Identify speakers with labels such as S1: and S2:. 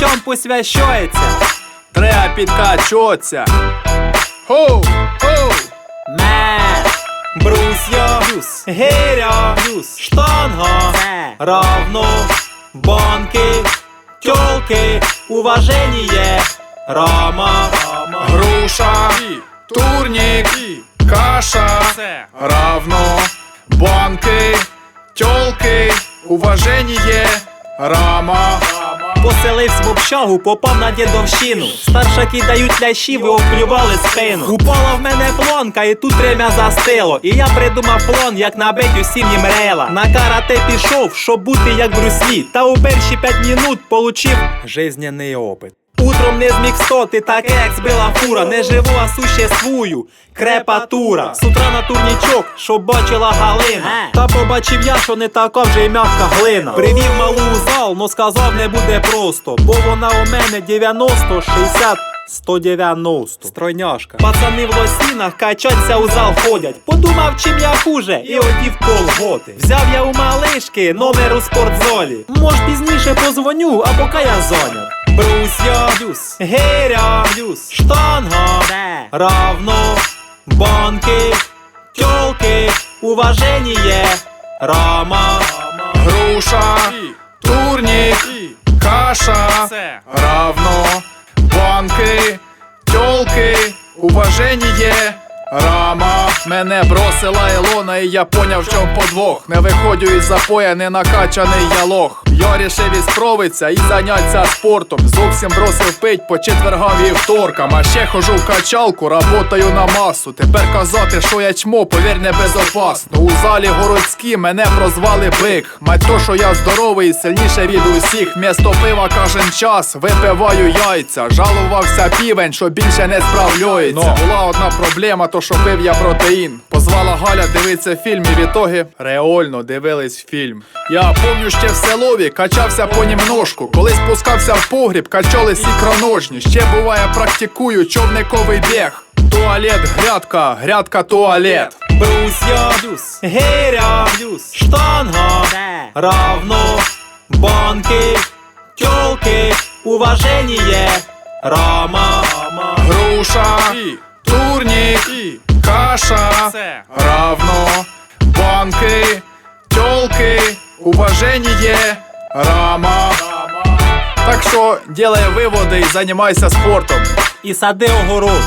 S1: чом посвящається?
S2: Треба підкачоться. Хоу, хоу.
S1: Ме, брусьо, гиря, штанга, равно, банки, тёлки, уважение, рама,
S2: Груша, турнік, каша, равно, банки, тьолки, уваження, рама.
S1: Поселився в общагу, попав на дідовщину. Старшаки дають лящів і оплювали спину. Упала в мене плонка, і тут рем'я застило. І я придумав план, як набить усім їм рела. На карате пішов, щоб бути як Бруслі. Та у перші п'ять минут получив жизняний опит. Утром не зміг стоти, таке як збила фура. Не живу, а существую. Крепатура. З утра на турнічок, щоб бачила Галина. Та побачив я, що не така вже й м'яка глина. Привів малу у зал, но сказав не буде просто. Бо вона у мене 90, 60. 190 Стройняшка Пацани в лосінах качаться у зал ходять Подумав, чим я хуже, і одів колготи Взяв я у малишки номер у спортзолі Мож пізніше позвоню, а поки я зайнят Брусья, гиря, штанга, равно, банки, тёлки, уважение, рама,
S2: Груша, турнік, каша, равно, банки, тьолки, уваження, рама. Мене бросила Ілона, і я поняв, в чому подвох. Не виходжу із запоя, не накачаний я лох. Я рішив ісправитися і заняться спортом. Зовсім бросив пить по четвергам і вторкам. А ще хожу в качалку, работаю на масу. Тепер казати, що я чмо, повір, не безопасно. У залі городські мене прозвали бик. Мать то, що я здоровий, сильніше від усіх. Місто пива кожен час, випиваю яйця. Жалувався півень, що більше не справляється. Була одна проблема, то що пив я протеїн. Позвала Галя дивитися фільм і відтоги реально дивились фільм. Я помню ще в селові, качався понімножку. Коли спускався в погріб, качали сікроножні. Ще буває, практикую човниковий біг. Туалет, грядка, грядка, туалет.
S1: брусья, гиря, штанга, равно, банки, тёлки, уважение, рама,
S2: Груша, турнік, каша, равно, банки, тьолки, уваження, рама. Так що делай виводи і займайся спортом.
S1: і сади огород.